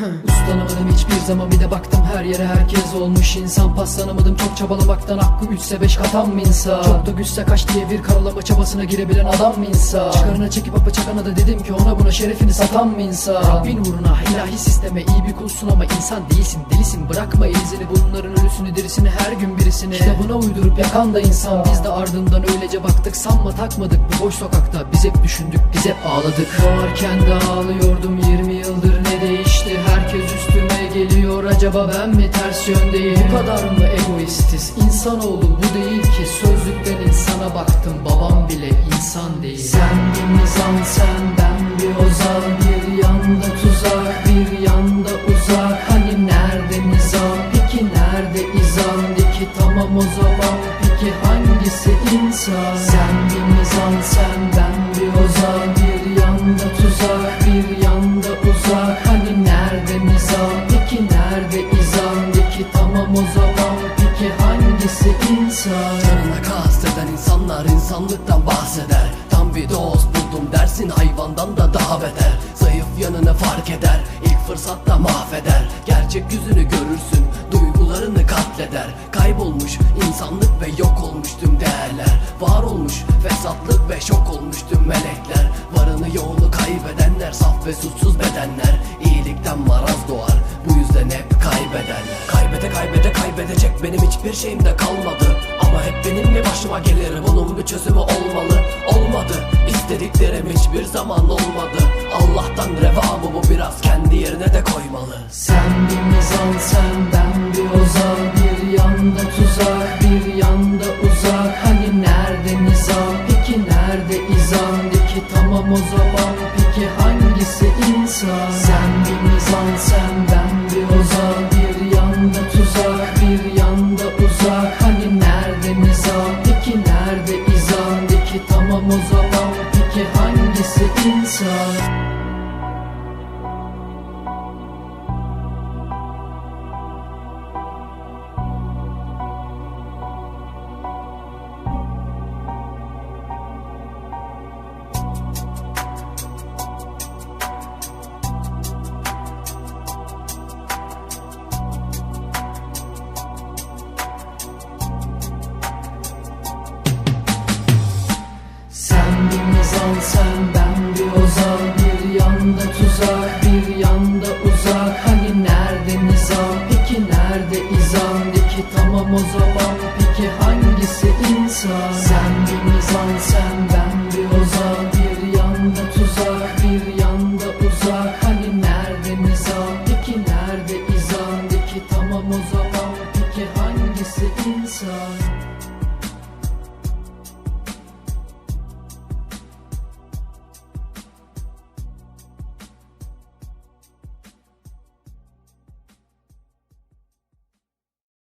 Uslanamadım hiçbir zaman bir de baktım her yere herkes olmuş insan. Paslanamadım çok çabalamaktan hakkı üçse beş katan mı insan. Çok da güçse kaç diye bir karalama çabasına girebilen adam mı insan. Çıkarına çekip apa çakana da dedim ki ona buna şerefini satan mı insan. Rabbin uğruna ilahi sisteme iyi bir kulsun ama insan değilsin delisin. Bırakma izini bunların ölüsünü dirisini her gün birisini. Kitabına uydurup yakan da insan. Biz de ardından öylece baktık sanma takmadık. Bu boş sokakta Biz hep düşündük biz hep ağladık. Varken de ağlıyordum 20 yıldır ne değişti? her Herkes üstüme geliyor acaba ben mi ters yöndeyim? Bu kadar mı egoistiz? İnsanoğlu bu değil ki. Sözlükten insana baktım babam bile insan değil. Sen bir nizam sen ben bir ozan. Bir yanda tuzak bir yanda uzak. Hani nerede nizam peki nerede izan? De ki tamam o zaman peki hangisi insan? Sen bir nizam sen ben bir ozan insan. Canına kasteden insanlar insanlıktan bahseder. Tam bir dost buldum dersin hayvandan da daha beter. Zayıf yanını fark eder ilk fırsatta mahveder. Gerçek yüzünü görürsün duygularını katleder. Kaybolmuş insanlık ve yok olmuş tüm değerler. Var olmuş fesatlık ve şok olmuş tüm melekler. Varını yoğunu kaybedenler saf ve suçsuz bedenler. İyilikten maraz doğar bu yüzden hep kaybedenler Kaybede kaybede kaybedecek benim hiçbir şeyim de kalmadı. Ama hep benim mi başıma gelir bunun bir çözümü olmalı? Olmadı istediklerim hiçbir zaman olmadı. Allah'tan revamı bu biraz kendi yerine de koymalı. Sen bir mizan sen ben bir ozan Bir yanda tuzak bir yanda uzak. Hani nerede nizam? Peki nerede izan? De tamam o zaman peki insan Sen bir mizan sen ben bir ozan Bir yanda tuzak bir yanda uzak. Hani nerede nizam peki nerede izan De ki tamam o zaman. Peki hangisi insan tuzak Bir yanda uzak. Hani nerede nizam? Peki nerede izan? De ki tamam o zaman Peki hangisi insan? Sen bir nizam sen ben bir ozan. Bir yanda tuzak Bir yanda uzak. Hani nerede nizam? Peki nerede izan? De ki tamam o zaman Peki hangisi insan?